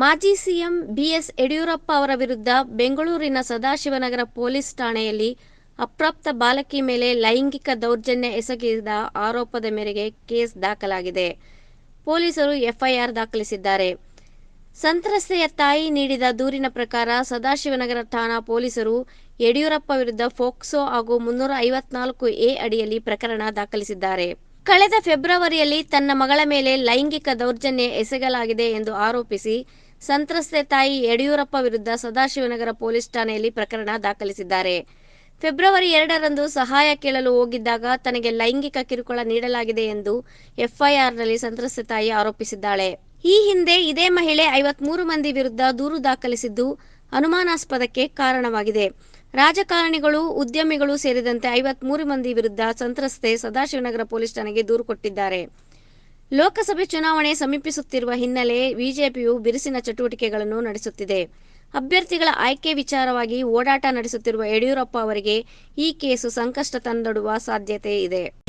ಮಾಜಿ CM BS Yediyurappa ಅವರ ವಿರುದ್ಧ ಬೆಂಗಳೂರಿನ ಸದಾಶಿವನಗರ ಪೊಲೀಸ್ ಠಾಣೆಯಲ್ಲಿ ಅಪ್ರಾಪ್ತ ಬಾಲಕಿ ಮೇಲೆ ಲೈಂಗಿಕ ದೌರ್ಜನ್ಯ ಎಸಗಿದ ಆರೋಪದ ಮೇರೆಗೆ ಕೇಸ್ ದಾಖಲಾಗಿದೆ. ಪೊಲೀಸರು ಎಫ್ಐಆರ್ ದಾಖಲಿಸಿದ್ದಾರೆ. ಸಂತ್ರಸ್ತೆಯ ತಾಯಿ ನೀಡಿದ ದೂರಿನ ಪ್ರಕಾರ ಸದಾಶಿವನಗರ ಠಾಣಾ ಪೊಲೀಸರು ಯಡಿಯೂರಪ್ಪ ವಿರುದ್ಧ ಫೋಕ್ಸೋ ಹಾಗೂ ಮುನ್ನೂರ ಐವತ್ನಾಲ್ಕು ಎ ಅಡಿಯಲ್ಲಿ ಪ್ರಕರಣ ದಾಖಲಿಸಿದ್ದಾರೆ. ಕಳೆದ ಫೆಬ್ರವರಿಯಲ್ಲಿ ತನ್ನ ಮಗಳ ಮೇಲೆ ಲೈಂಗಿಕ ದೌರ್ಜನ್ಯ ಎಸಗಲಾಗಿದೆ ಎಂದು ಆರೋಪಿಸಿ ಸಂತ್ರಸ್ತೆ ತಾಯಿ ಯಡಿಯೂರಪ್ಪ ವಿರುದ್ಧ ಸದಾಶಿವನಗರ ಪೊಲೀಸ್ ಠಾಣೆಯಲ್ಲಿ ಪ್ರಕರಣ ದಾಖಲಿಸಿದ್ದಾರೆ. ಫೆಬ್ರವರಿ ಎರಡರಂದು ಸಹಾಯ ಕೇಳಲು ಹೋಗಿದ್ದಾಗ ತನಗೆ ಲೈಂಗಿಕ ಕಿರುಕುಳ ನೀಡಲಾಗಿದೆ ಎಂದು ಎಫ್ಐಆರ್ನಲ್ಲಿ ಸಂತ್ರಸ್ತೆ ತಾಯಿ ಆರೋಪಿಸಿದ್ದಾಳೆ. ಈ ಹಿಂದೆ ಇದೇ ಮಹಿಳೆ ಐವತ್ಮೂರು ಮಂದಿ ವಿರುದ್ಧ ದೂರು ದಾಖಲಿಸಿದ್ದು ಅನುಮಾನಾಸ್ಪದಕ್ಕೆ ಕಾರಣವಾಗಿದೆ. ರಾಜಕಾರಣಿಗಳು, ಉದ್ಯಮಿಗಳು ಸೇರಿದಂತೆ ಐವತ್ಮೂರು ಮಂದಿ ವಿರುದ್ಧ ಸಂತ್ರಸ್ತೆ ಸದಾಶಿವನಗರ ಪೊಲೀಸ್ ಠಾಣೆಗೆ ದೂರು ಕೊಟ್ಟಿದ್ದಾರೆ. ಲೋಕಸಭೆ ಚುನಾವಣೆ ಸಮೀಪಿಸುತ್ತಿರುವ ಹಿನ್ನೆಲೆ ಬಿಜೆಪಿಯು ಬಿರುಸಿನ ಚಟುವಟಿಕೆಗಳನ್ನು ನಡೆಸುತ್ತಿದೆ. ಅಭ್ಯರ್ಥಿಗಳ ಆಯ್ಕೆ ವಿಚಾರವಾಗಿ ಓಡಾಟ ನಡೆಸುತ್ತಿರುವ ಯಡಿಯೂರಪ್ಪ ಅವರಿಗೆ ಈ ಕೇಸು ಸಂಕಷ್ಟ ತಂದೊಡ್ಡುವ ಸಾಧ್ಯತೆ ಇದೆ.